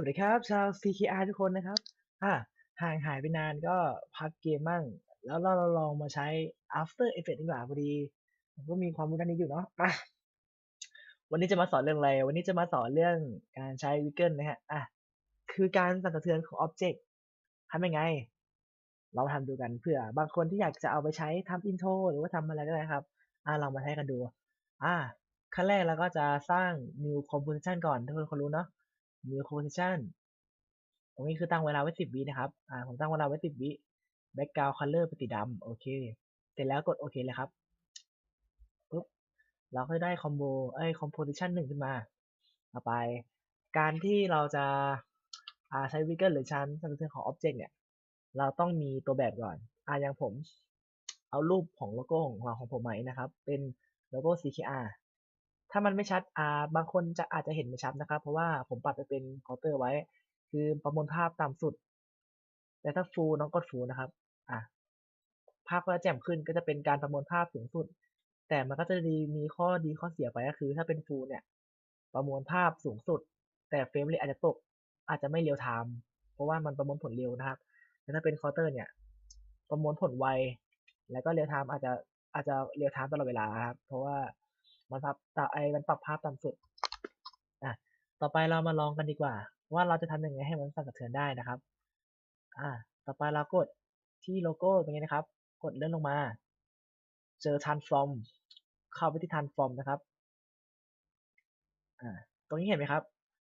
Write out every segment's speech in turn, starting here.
วัสดีครับ ชาว CKR ทุกคนนะครับ อ่าห่างหายไปนานก็พักเกมมั่ง แล้วเราลองมาใช้ After Effects ดีกว่าพอดีผมก็มีความรู้ด้านนี้อยู่เนาะอะวันนี้จะมาสอนเรื่องอะไร วันนี้จะมาสอนเรื่องการใช้ Wiggle นะฮะ อะ คือการสั่นสะเทือนของ Object ทำยังไง เราทำดูกันเผื่อบางคนที่อยากจะเอาไปใช้ทำ intro หรือว่าทำอะไรก็ได้ครับ อ่าเรามาใช้กันดู อ่าขั้นแรกเราก็จะสร้าง new composition ก่อนทุกคนรู้เนาะ new composition ตรงนี้คือตั้งเวลาไว้ 10 วินะครับ อ่า ผมตั้งเวลาไว้ 10 วิ background color เป็นสีดำ โอเค เสร็จแล้วกดโอเคเลยครับ ปุ๊บ เราก็ได้คอมโบ เอ้ย composition หนึ่งขึ้นมา ต่อไป การที่เราจะ อ่า ใช้ wiggle หรือชั้นสันเทือนของ object เนี่ย เราต้องมีตัวแบบก่อน อ่าอย่างผม เอารูปของโลโก้ของเราของผมไหมนะครับ เป็นโลโก้ CKR ถ้ามันไม่ชัดอ่าบางคนจะอาจจะเห็นไม่ชัดนะครับ เพราะว่าผมปรับไปเป็นคาน์เตอร์ไว้ คือประมวลภาพต่ำสุด แต่ถ้า full น้องกด full นะครับอะภาพก็จะแจ่มขึ้นก็จะเป็นการประมวลภาพสูงสุด แต่มันก็จะดีมีข้อดีข้อเสียไปก็คือ ถ้าเป็น full เนี่ยประมวลภาพสูงสุด แต่เฟรมเรทอาจจะตก อาจจะไม่เรียลไทม์เพราะว่ามันประมวลผลเร็วนะครับแต่ถ้าเป็นคาน์เตอร์เนี่ยประมวลผลไวแล้วก็เรียลไทม์อาจจะอาจจะเรียลไทม์ตลอดเวลาครับเพราะว่า มันปรับต่ไอมันปรับภาพต่ำสุดอะต่อไปเรามาลองกันดีกว่า ว่าเราจะทำยังไงให้มันสั่นสะเทือนได้นะครับอ่าต่อไปเรากดที่โลโก้ตรงนี้นะครับ กดเลื่อนลงมา เจอ transform เข้าไปที่ transform นะครับอ่าตรงนี้เห็นไหมครับ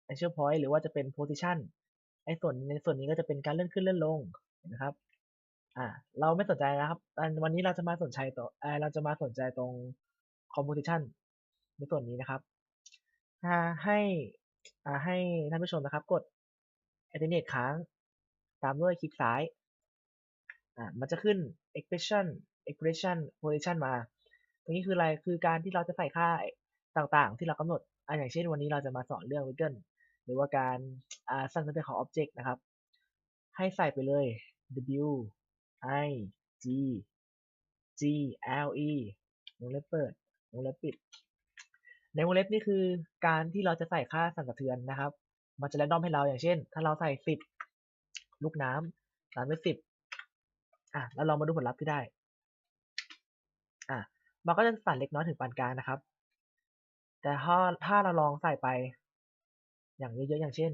actual point หรือว่าจะเป็น position ไอ้ส่วนในส่วนนี้ก็จะเป็นการเลื่อนขึ้นเลื่อนลงนะครับอ่าเราไม่สนใจนะครับ วันนี้เราจะมาสนใจต่อเราจะมาสนใจตรง composition ในส่วนนี้นะครับถ้าให้อ่าให้ท่านผู้ชมนะครับกด alternate ค้างตามด้วยคลิกซ้ายอ่ามันจะขึ้น expression expression position มา ตรงนี้คืออะไร คือการที่เราจะใส่ค่าต่างๆ ที่เรากำหนดอ่าอย่างเช่นวันนี้เราจะมาสอนเรื่อง wiggle หรือว่าการอ่าสั่นสะเทือนของ object นะครับ ให้ใส่ไปเลย w i g g l e วงเล็บเปิดวงเล็บปิด ในวงเล็บนี่คือการที่เราจะใส่ค่าสั่นสะเทือนนะครับ มันจะแรนดอมให้เราอย่างเช่น ถ้าเราใส่ 10 ลูกน้ำตามด้วย10อะแล้วเรามาดูผลลัพธ์ที่ได้ อะมันก็จะสั่นเล็กน้อยถึงปานกลางนะครับ แต่ถ้าถ้าเราลองใส่ไป อย่างเยอะๆอย่างเช่น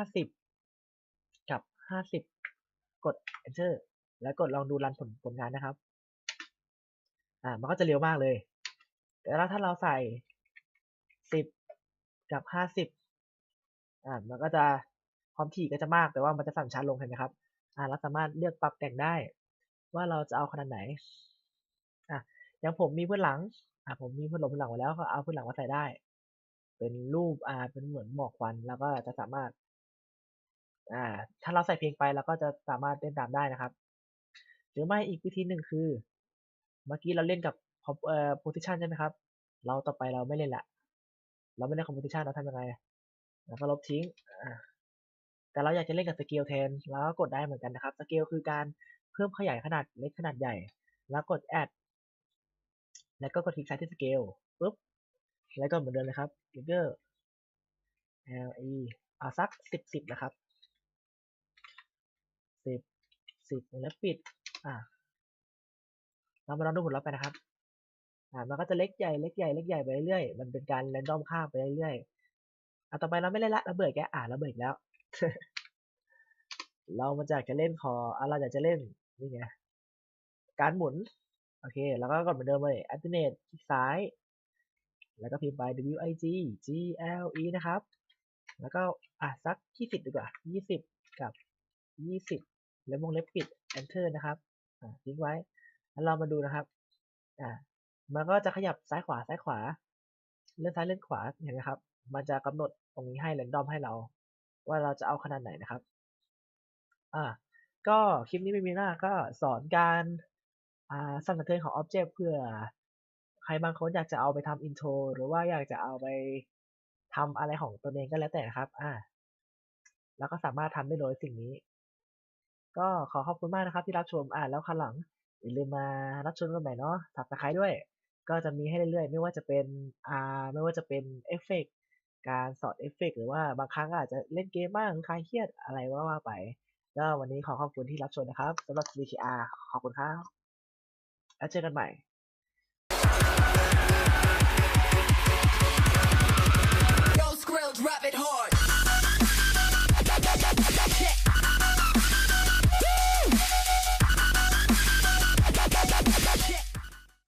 50 กับ 50 กด enter แล้วกดลองดูรันผลผลงานนะครับ อ่า มันก็จะเร็วมากเลย แต่ถ้าเราใส่ สิบกับห้าสิบอ่ามันก็จะความถี่ก็จะมากแต่ว่ามันจะสั่นช้าลงเห็นไหมครับอ่าเราสามารถเลือกปรับแต่งได้ ว่าเราจะเอาขนาดไหนอะอย่างผมมีพื้นหลังอ่าผมมีพื้นหลังพื้นหลังไว้แล้วก็เอาพื้นหลังมาใส่ได้ เป็นรูปอ่าเป็นเหมือนหมอกควันแล้วก็จะสามารถอ่าถ้าเราใส่เพลงไปเราก็จะสามารถเล่นตามได้นะครับ หรือไม่อีกวิธีหนึ่งคือ เมื่อกี้เราเล่นกับเอ่อ position ใช่ไหมครับ เราต่อไปเราไม่เล่นละ เราไม่เล่น composition เราทำยังไงเราก็ลบทิ้งแต่เราอยากจะเล่นกับสเกลแทนแล้วก็กดได้เหมือนกันนะครับสเกลคือการเพิ่มขยายขนาดเล็กขนาดใหญ่ แล้วกด add แล้วก็กดคลิกซ้ายที่สเกลปุ๊บแล้วก็เหมือนเดิมเลยครับ figure l e เอาสักสิบสิบนะครับสิบสิบแล้วปิด อ่าเรามาลองดูผลลัพธ์ไปนะครับ อ่ามันก็จะเล็กใหญ่เล็กใหญ่เล็กใหญ่ไปเรื่อยๆมันเป็นการแรนดอมค่าไปเรื่อยๆอะต่อไปเราไม่เล่นละเราเบื่อแกอ่าเราเบื่อแล้ว เรามาจากจะเล่นขออะเราอยากจะเล่นนี่ไงการหมุนโอเค แล้วก็กดเหมือนเดิมเลย alternate คลิกซ้าย แล้วก็พิมพ์ไป w i g g l e นะครับ แล้วก็อะสักยี่สิบดีกว่ายี่สิบกับยี่สิบแล้ววงเล็บปิด enter นะครับ อ่าทิ้งไว้ แล้วเรามาดูนะครับ อ่า มันก็จะขยับซ้ายขวาซ้ายขวา เลื่อนซ้ายเลื่อนขวาเห็นไหมครับ มันจะกำหนดตรงนี้ให้แรนดอมให้เรา ว่าเราจะเอาขนาดไหนนะครับ อ่า ก็คลิปนี้ไม่มีหน้าก็สอนการอ่าสั่นสะเทือนของ Object เพื่อ ใครบางคนอยากจะเอาไปทำ intro หรือว่าอยากจะเอาไปทำอะไรของตัวเองก็แล้วแต่นะครับ อ่า แล้วก็สามารถทำได้โดยสิ่งนี้ ก็ขอขอบคุณมากนะครับที่รับชม อ่าแล้วครั้งหลังอย่าลืมมารับชมกันใหม่เนาะสับตะไคร้ด้วย ก็จะมีให้เรื่อยๆ ไม่ว่าจะเป็นอ่าไม่ว่าจะเป็นเอฟเฟกการสอดเอฟเฟกต์หรือว่าบางครั้งอาจจะเล่นเกมบ้างคลายเครียดอะไรว่าว่าไปก็วันนี้ขอขอบคุณที่รับชมนะครับสำหรับ CKR ขอบคุณครับ แล้วเจอกันใหม่